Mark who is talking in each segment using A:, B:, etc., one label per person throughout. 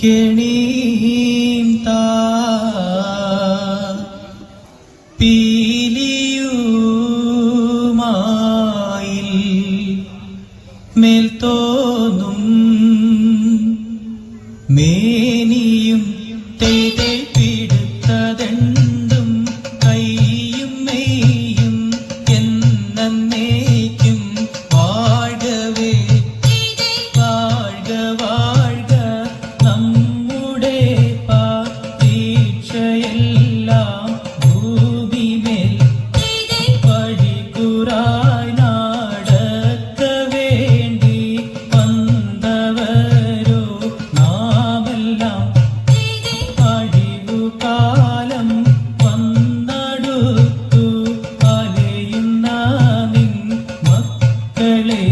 A: കെണീം താ പീലിയുമായിൽ മേൽത്തോന്നും മേനിയും തേതേ மகளே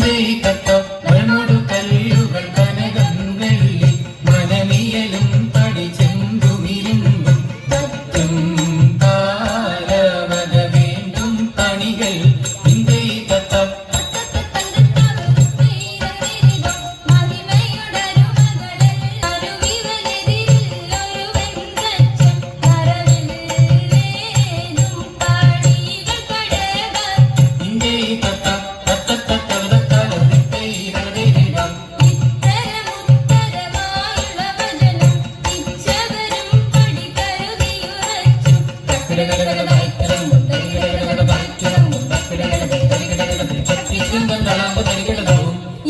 A: தந்தை கட்ட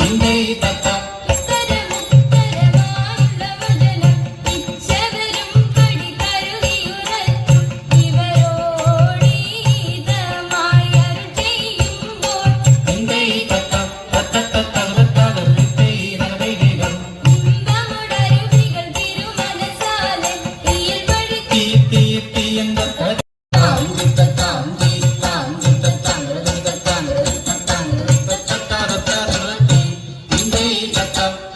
A: ഇന്ത്യ തത്ത up.